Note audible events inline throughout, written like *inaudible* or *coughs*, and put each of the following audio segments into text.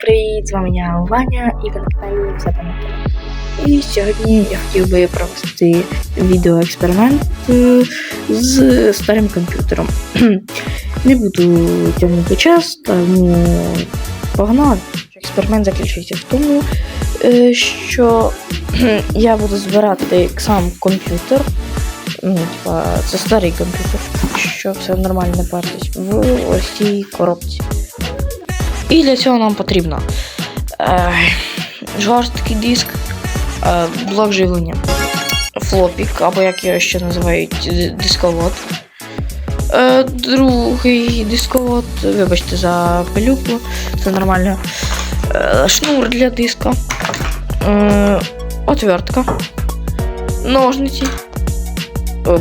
привіт! З вами я Ваня і ви на каналі все пам'ятаю. І сьогодні я хотів би провести відеоексперимент з старим комп'ютером. *clears throat* Не буду тягнути час, тому погнали. Експеримент заключається в тому, е, що *clears throat* я буду збирати сам комп'ютер. Ну, це старий комп'ютер, щоб все нормально не в ось цій коробці. І для цього нам потрібно е, жорсткий диск, е, блок живлення, флопік, або як його ще називають дисковод. Е, другий дисковод, вибачте за пилюку, це нормально. Е, шнур для диска, е, отвертка, ножниці,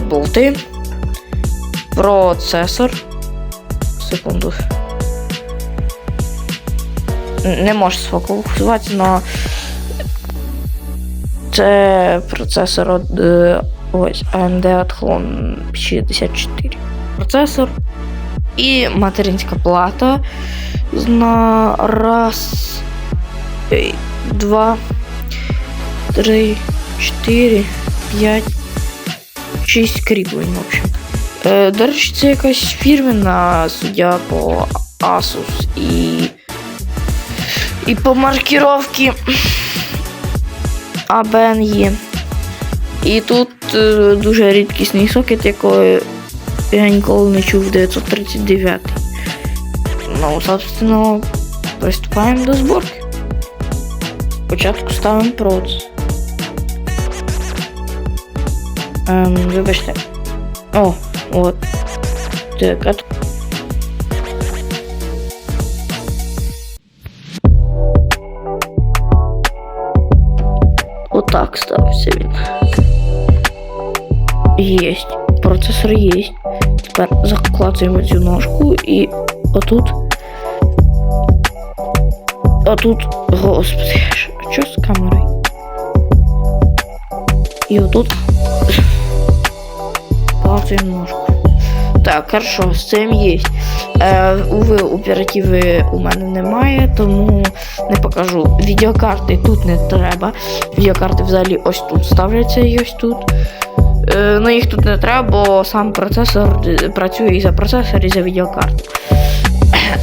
болти, процесор. Секунду не може сфокусуватися, але це процесор е, ось AMD Athlon 64. Процесор і материнська плата на раз, два, три, чотири, п'ять, шість кріплень, в общем. Е, до речі, це якась фірменна суддя по Asus і і по маркировці ABN є. І тут е, дуже рідкісний сокет, якого я ніколи не чув 939. Ну, собственно, приступаємо до зборки. Спочатку ставимо провод. Ем, вибачте. О, от. Так, а Отак ставиться він. Єсть. Процесор єсть. Тепер закладуємо цю ножку і отут. Отут. Господи, що з камерою? І отут. Клацаємо ножку. Так, хорошо, з цим є. Е, уви, оперативи у мене немає, тому не покажу. Відеокарти тут не треба. Відеокарти взагалі ось тут ставляться і ось тут. Е, ну їх тут не треба, бо сам процесор е, працює і за процесор, і за відеокарту.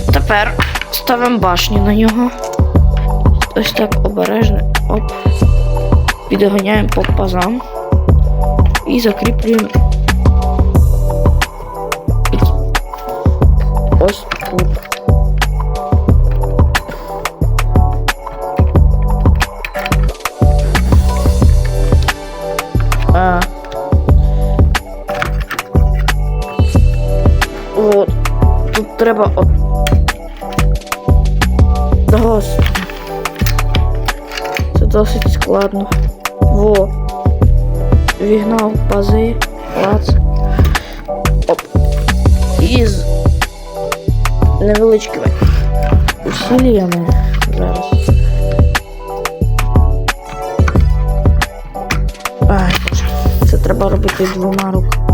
*coughs* Тепер ставимо башню на нього. Ось так обережно. Оп. Підганяємо по пазам. І закріплюємо. Треба. Досить. Це досить складно. Во. Вігнав пази. Клац. Оп. І з невеличкими усиллями зараз. Ай. Це треба робити двома руками.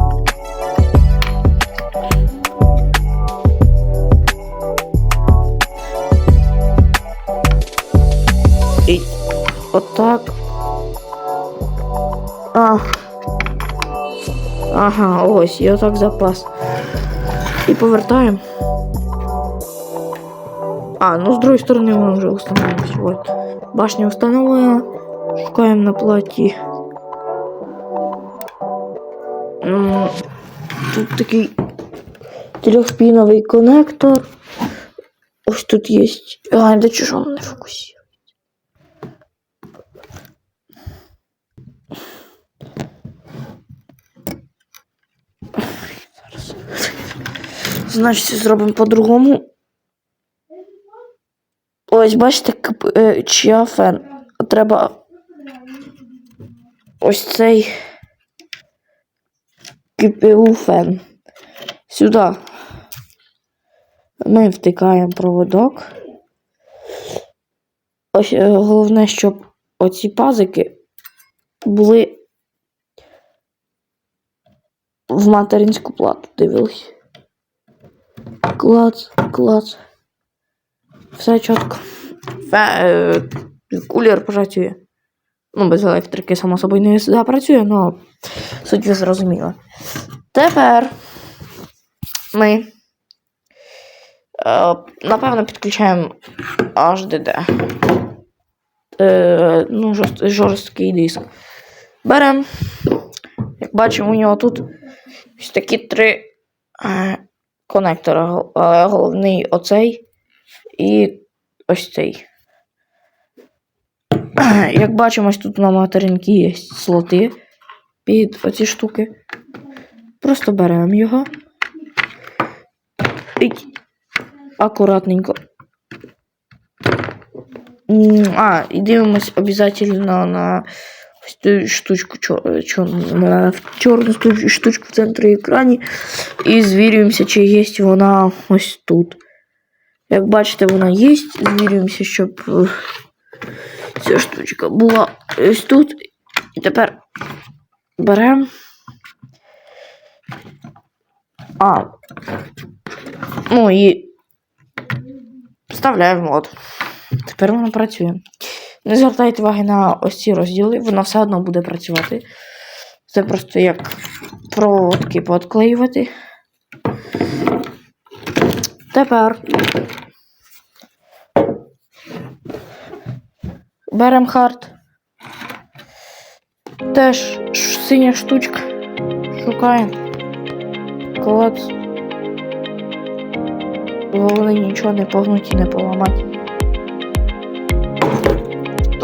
отак. А. Ага, ось, і отак запас. І повертаємо. А, ну с другой стороны мы уже установились. Вот. Башня установлена. Шукаем на платі. М, Тут такий трьохпіновий коннектор. Ось тут є. А, да чого ж воно не фокусує? Значить, зробимо по-другому. Ось, бачите, е, чия фен. Треба ось цей КПУ фен. Сюди. Ми втикаємо проводок. Ось е, головне, щоб оці пазики були в материнську плату дивились. Клац, клац. Все чітко. фе, е, кулер працює. Ну, без електрики, само собою, не запрацює, але суть ви зрозуміли. Тепер ми е, напевно підключаємо HDD. Е, ну, жорст, жорсткий диск. Беремо. Як бачимо, у нього тут ось такі три е, е, Головний оцей і ось цей. *clears throat* Як бачимо, ось тут на материнці є слоти під оці штуки. Просто беремо його. І акуратненько. А, і дивимось обов'язково на штучку, чор, чор, на чорну штучку в центрі екрані. І звірюємося, чи є вона ось тут. Як бачите, вона є. Звірюємося, щоб е, ця штучка була ось тут. І тепер беремо. А. Ну і вставляємо от. Тепер воно працює. Не звертайте уваги на ось ці розділи, воно все одно буде працювати. Це просто як проводки подклеювати. Тепер беремо хард. Теж синя штучка. Шукаємо. Клац. Головне нічого не погнути і не поламати.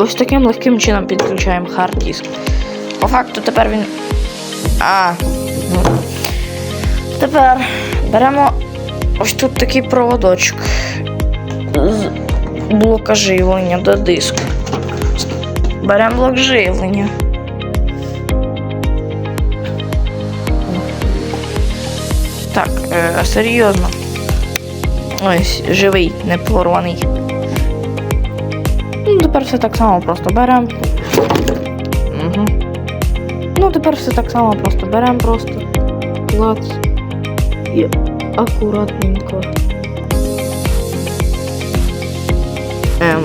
Ось таким легким чином підключаємо хард диск. По факту тепер він. А. Ну. Тепер беремо ось тут такий проводочок з блока живлення до диску. Беремо блок живлення. Так, е, серйозно. Ось, живий, не порваний. Ну, тепер все так само просто беремо. Угу. Ну, тепер все так само просто беремо просто. Клац. І акуратненько. Ем,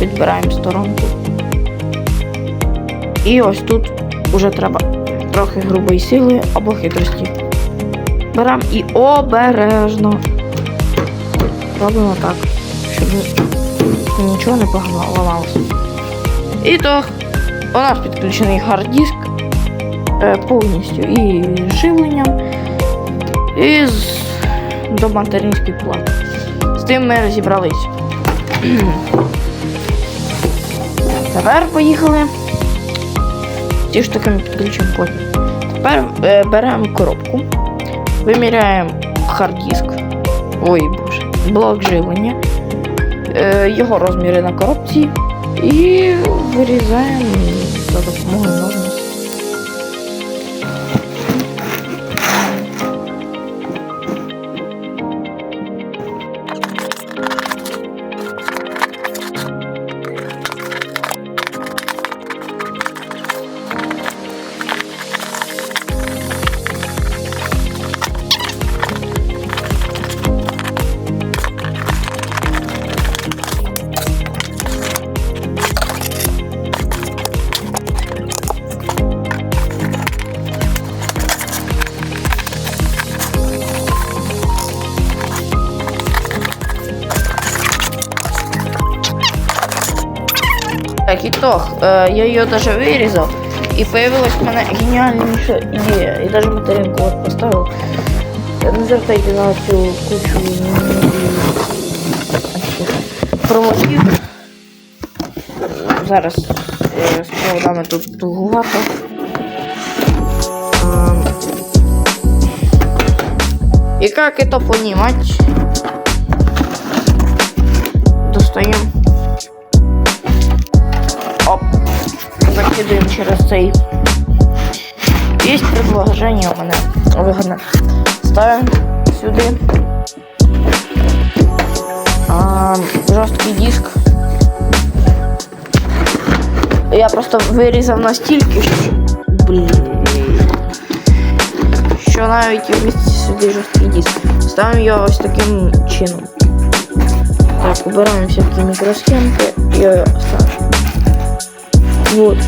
підбираємо сторонку. І ось тут уже треба трохи грубої сили або хитрості. Беремо і обережно. Робимо так, щоб нічого не поламалося. І то у нас підключений хард-диск е, повністю і живленням, і до материнської плати. З тим ми розібрались. Тепер поїхали. Ті штуки ми підключимо потім. Тепер е, беремо коробку, виміряємо хард-диск. Ой боже, блок живлення, його розміри на коробці і вирізаємо за допомогою ножниць. Так, итог. Э, я ее даже вырезал. И появилась у меня гениальнейшая идея. И даже материнку вот поставил. Э, Не звертайте на цю кучу м, проводів. Зараз е, з проводами тут тугувато. Ем, И как это понимать? Достаем. Закидываем через цей. Есть предложение у меня выгодно. Ставим сюда. А, жорсткий диск. Я просто вирізав настільки, що. Блін. Що навіть вмісті сюди жорсткий диск. Ставимо його ось таким чином. Так, убираем всякие микросхемки и оставим. Вот.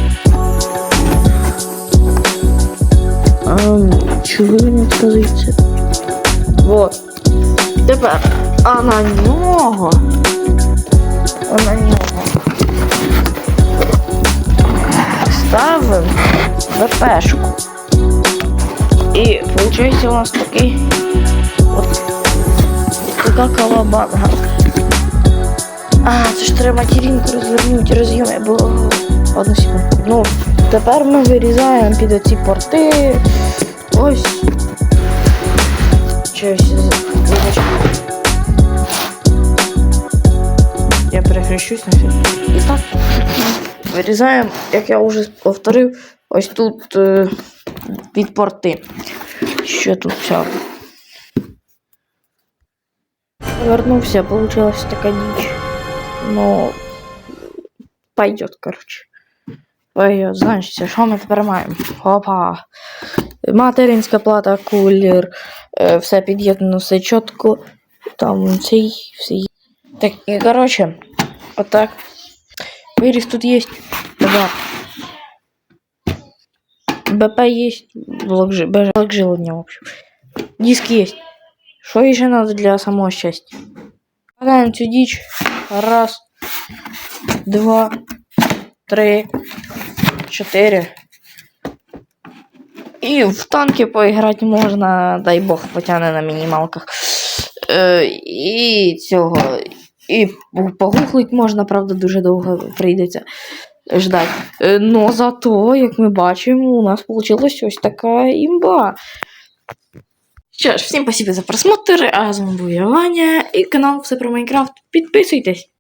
Ам, чего вы не отказуєте? Вот. Тепер. А на нього. А нього. Ставимо ВПшку. І виходить у нас такий от така калабанга. А, це ж треба материнку розвернути, роз'єми, бо одну секунду. Ну, тепер ми вирізаємо під оці порти. Ось. Щось. Я перехрещусь на все. І так. Вирізаємо, як я вже повторив, ось тут е, під порти. Що тут всяко. Вернувся, получилась такая дичь. Но пойдет, короче. Пойдет, значить, що ми тепер маємо? Опа. Материнська плата, кулер, е, все під'єднано, все чітко. Там цей, все є. Так, і короче, отак. Виріз тут є. Да. БП есть, блок, жи- б- в общем. Диск есть. Что еще надо для самого счастья? Катаем всю дичь. Раз, два, три, чотири. І в танки поіграти можна, дай Бог, потягне на мінімалках. Е, і цього. І погуглить можна, правда, дуже довго прийдеться ждать. Е, но зато, як ми бачимо, у нас вийшла ось така імба. Що ж, всім спасибо за просмотр. А з вами був я Ваня і канал Все про Майнкрафт. Підписуйтесь.